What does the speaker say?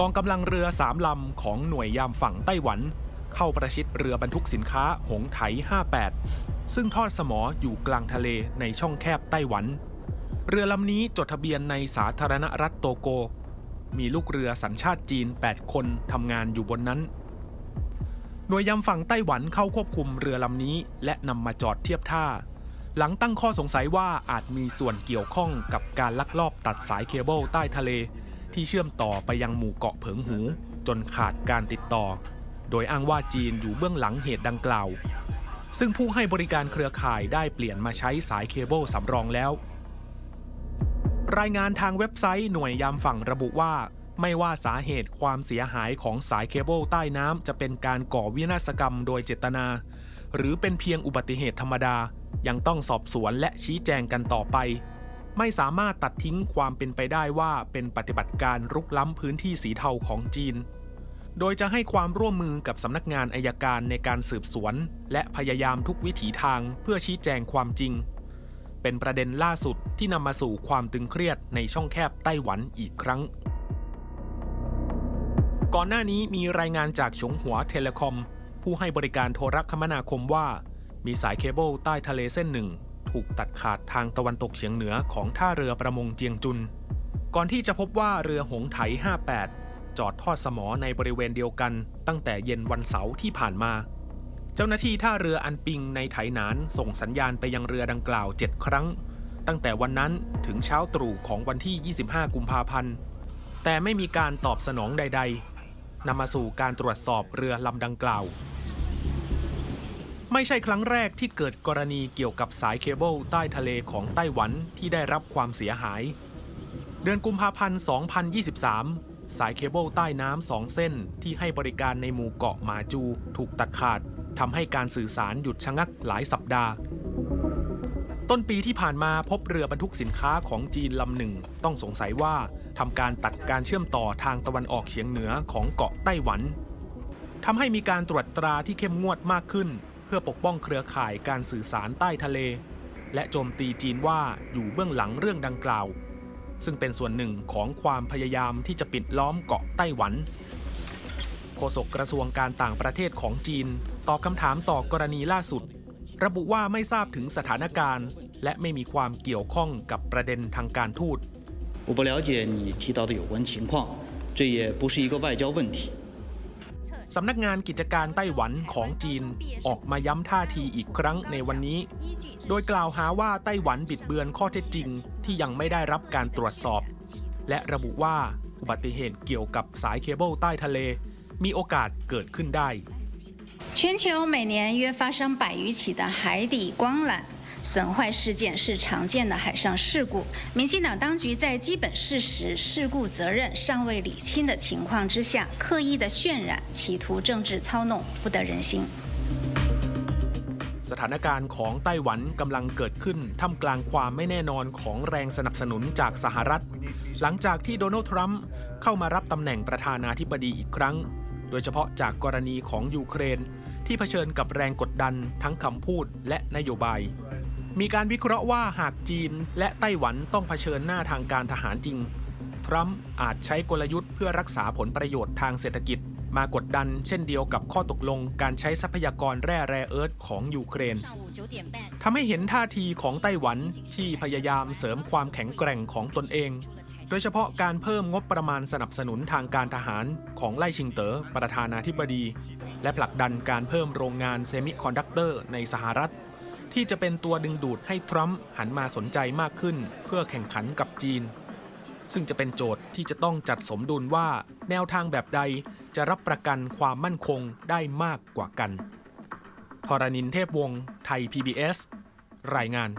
กองกำลังเรือสามลำของหน่วยยามฝั่งไต้หวัน เข้าประชิดเรือบรรทุกสินค้าหงไถ 58 ซึ่งทอดสมออยู่กลางทะเลในช่องแคบไต้หวัน เรือลำนี้จดทะเบียนในสาธารณรัฐโตโก มีลูกเรือสัญชาติจีน 8 คนทำงานอยู่บนนั้น หน่วยยามฝั่งไต้หวันเข้าควบคุมเรือลำนี้ และนำมาจอดเทียบท่า หลังตั้งข้อสงสัยว่าอาจมีส่วนเกี่ยวข้องกับการลักลอบตัดสายเคเบิลใต้ทะเล ที่เชื่อมต่อไปยังหมู่เกาะเผิงหู จนขาดการติดต่อ โดยอ้างว่าจีนอยู่เบื้องหลังเหตุดังกล่าว ซึ่งผู้ให้บริการเครือข่ายได้เปลี่ยนมาใช้สายเคเบิลสำรองแล้ว รายงานทางเว็บไซต์หน่วยยามฝั่งระบุว่า ไม่ว่าสาเหตุความเสียหายของสายเคเบิลใต้น้ำจะเป็นการก่อวินาศกรรมโดยเจตนา หรือเป็นเพียงอุบัติเหตุธรรมดายังต้องสอบสวนและชี้แจงกันต่อไป ไม่สามารถตัดทิ้งความเป็นไปได้ว่าเป็นปฏิบัติการรุกล้ำพื้นที่สีเทาของจีน โดยจะให้ความร่วมมือกับสำนักงานอายการในการสืบสวน และพยายามทุกวิถีทางเพื่อชี้แจงความจริง เป็นประเด็นล่าสุดที่นำมาสู่ความตึงเครียดในช่องแคบไต้หวันอีกครั้ง ก่อนหน้านี้มีรายงานจากฉงหัวเทเลคอม ผู้ให้บริการโทรคมนาคมว่า มีสายเคเบิลใต้ทะเลเส้นหนึ่ง ถูกตัดขาดางตะวันตกเฉียงเหนือของท่าเรือประมงเจียงจุน ก่อนที่จะพบว่าเรือหงไถ 58 จอดทอดสมอในบริเวณเดียวกัน ตั้งแต่เย็นวันเสาร์ที่ผ่านมา เจ้าหน้าที่ท่าเรืออันปิงในไถหนานส่งสัญญาณไปยังเรือดังกล่าว 7 ครั้ง ตั้งแต่วันนั้นถึงเช้าตรู่ของวันที่ 25 กุมภาพันธ์ แต่ไม่มีการตอบสนองใด ๆนำมาสู่การตรวจสอบเรือลำดังกล่าว ไม่ใช่ครั้งแรกที่เกิดกรณีเกี่ยวกับสายเคเบิลใต้ทะเลของไต้หวันที่ได้รับความเสียหาย เดือนกุมภาพันธ์ 2023 สายเคเบิลใต้น้ำสองเส้นที่ให้บริการในหมู่เกาะหมาจูถูกตัดขาดทำให้การสื่อสารหยุดชะงักหลายสัปดาห์ ต้นปีที่ผ่านมาพบเรือบรรทุกสินค้าของจีนลำหนึ่ง ต้องสงสัยว่าทำการตัดการเชื่อมต่อทางตะวันออกเฉียงเหนือของเกาะไต้หวันทำให้มีการตรวจตราที่เข้มงวดมากขึ้น เพื่อปกป้องเครือข่ายการสื่อสารใต้ทะเล และโจมตีจีนว่าอยู่เบื้องหลังเรื่องดังกล่าว ซึ่งเป็นส่วนหนึ่งของความพยายามที่จะปิดล้อมเกาะไต้หวัน โฆษกกระทรวงการต่างประเทศของจีน ตอบคำถามต่อกรณีล่าสุด ระบุว่าไม่ทราบถึงสถานการณ์ และไม่มีความเกี่ยวข้องกับประเด็นทางการทูต 我不了解你提到的有关情况，这也不是一个外交问题。 สำนักงานกิจการไต้หวันของจีนออกมาย้ำท่าทีอีกครั้งในวันนี้ โดยกล่าวหาว่าไต้หวันบิดเบือนข้อเท็จจริง ที่ยังไม่ได้รับการตรวจสอบ และระบุว่าอุบัติเหตุเกี่ยวกับสายเคเบิลใต้ทะเล มีโอกาสเกิดขึ้นได้ 全球每年约发生百余起的海底光缆 损坏事件是常见的海上事故。民进党当局在基本事实、事故责任尚未理清的情况之下，刻意的渲染，企图政治操弄，不得人心。 สถานการณ์ของไต้หวันกำลังเกิดขึ้นท่ามกลางความไม่แน่นอนของแรงสนับสนุนจากสหรัฐ หลังจากที่โดนัลด์ทรัมป์เข้ามารับตำแหน่งประธานาธิบดีอีกครั้ง โดยเฉพาะจากกรณีของยูเครน ที่เผชิญกับแรงกดดันทั้งคำพูดและนโยบาย มีการวิเคราะห์ว่าหากจีนและไต้หวันต้องเผชิญหน้าทางการทหารจริง ทรัมป์อาจใช้กลยุทธ์เพื่อรักษาผลประโยชน์ทางเศรษฐกิจ มากดดันเช่นเดียวกับข้อตกลงการใช้ทรัพยากรแร่แรเอิร์ธของยูเครนทำให้เห็นท่าทีของไต้หวันที่พยายามเสริมความแข็งแกร่งของตนเอง โดยเฉพาะการเพิ่มงบประมาณสนับสนุนทางการทหารของไล่ชิงเตอ๋อประธานาธิบดี และผลักดันการเพิ่มโรงงานเซมิคอนดักเตอร์ในสหรัฐ ที่จะเป็นตัวดึงดูดให้ทรัมป์หันมาสนใจมากขึ้น เพื่อแข่งขันกับจีน ซึ่งจะเป็นโจทย์ที่จะต้องจัดสมดุลว่าแนวทางแบบใดจะรับประกันความมั่นคงได้มากกว่ากันทรณินเทพวงศ์ไทย PBS รายงาน